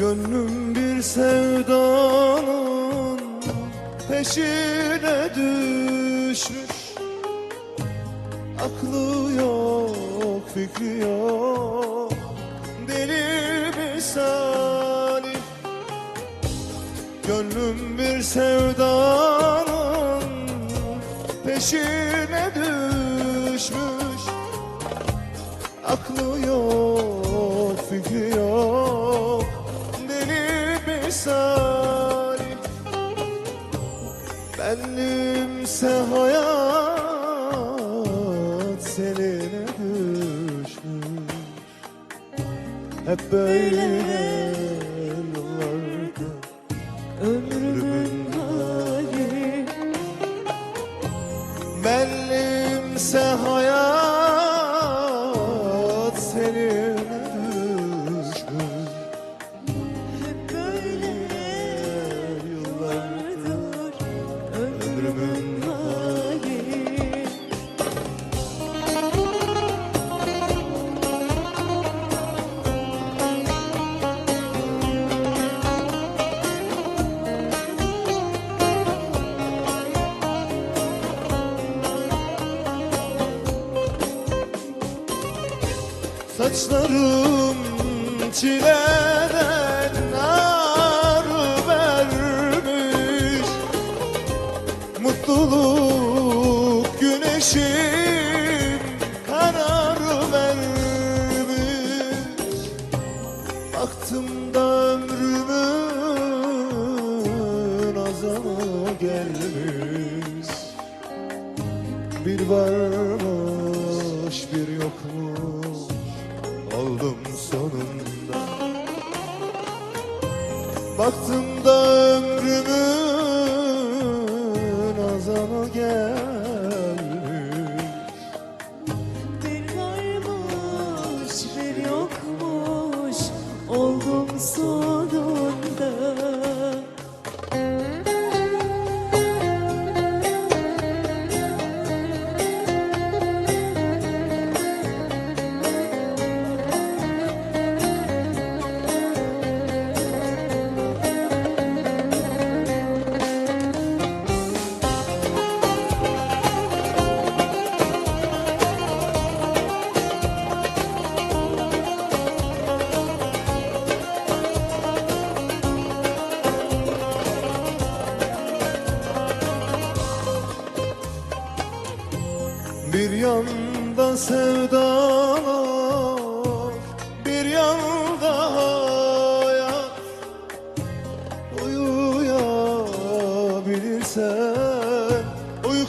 Gönlüm bir sevdanın peşine düşmüş. Aklı yok, fikri yok Deli misali Gönlüm bir sevdanın peşine düşmüş. Aklı yok, fikri yok misali Benimse hayat düşmüş. Hep böyle yıllarda Ömrümün Saçlarım çileden nar vermiş. Mutluluk güneşim karar vermiş. Baktım da ömrümün azamı gelmiş. Bir varmış bir yokmuş oldum sonunda. Baktım da ömrümün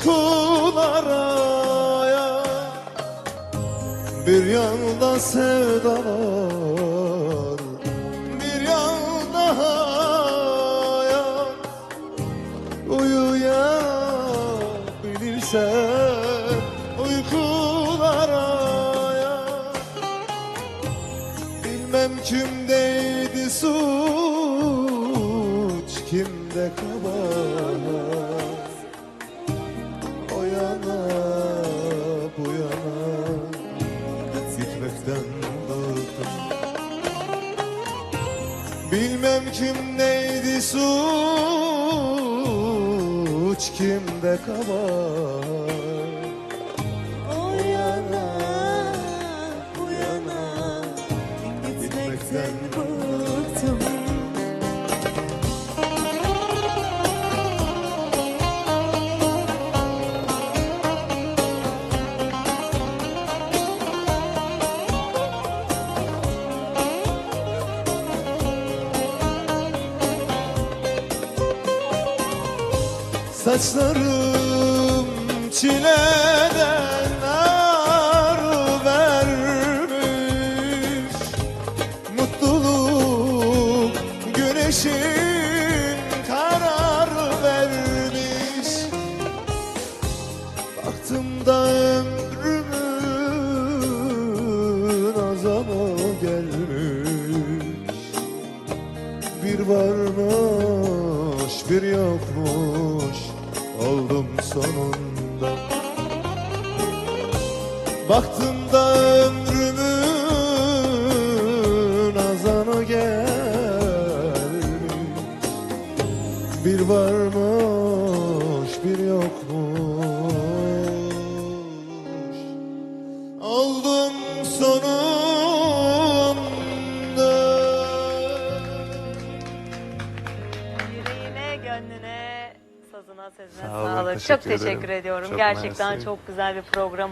uykulara yat Bir yanda sevdalar, bir yanda hayat Uyuyabilirsen uykulara yat Bilmem kimdeydi suç kimde kabahat Bilmem kimdeydi suç kimde kabahat. O yana bu yana gitmekten bıktım Saçlarım çileden nar vermiş. Mutluluk güneşin karar vermiş. Baktım da ömrümün azamı gelmiş. Bir varmış bir yokmuş sonunda. Baktım da ömrümün azanı gelmiş. Bir varmış bir yokmuş. Sazına, sözüne Sağ olun, sağlık. teşekkür çok teşekkür ederim. ediyorum. Çok Gerçekten mersi. çok güzel bir program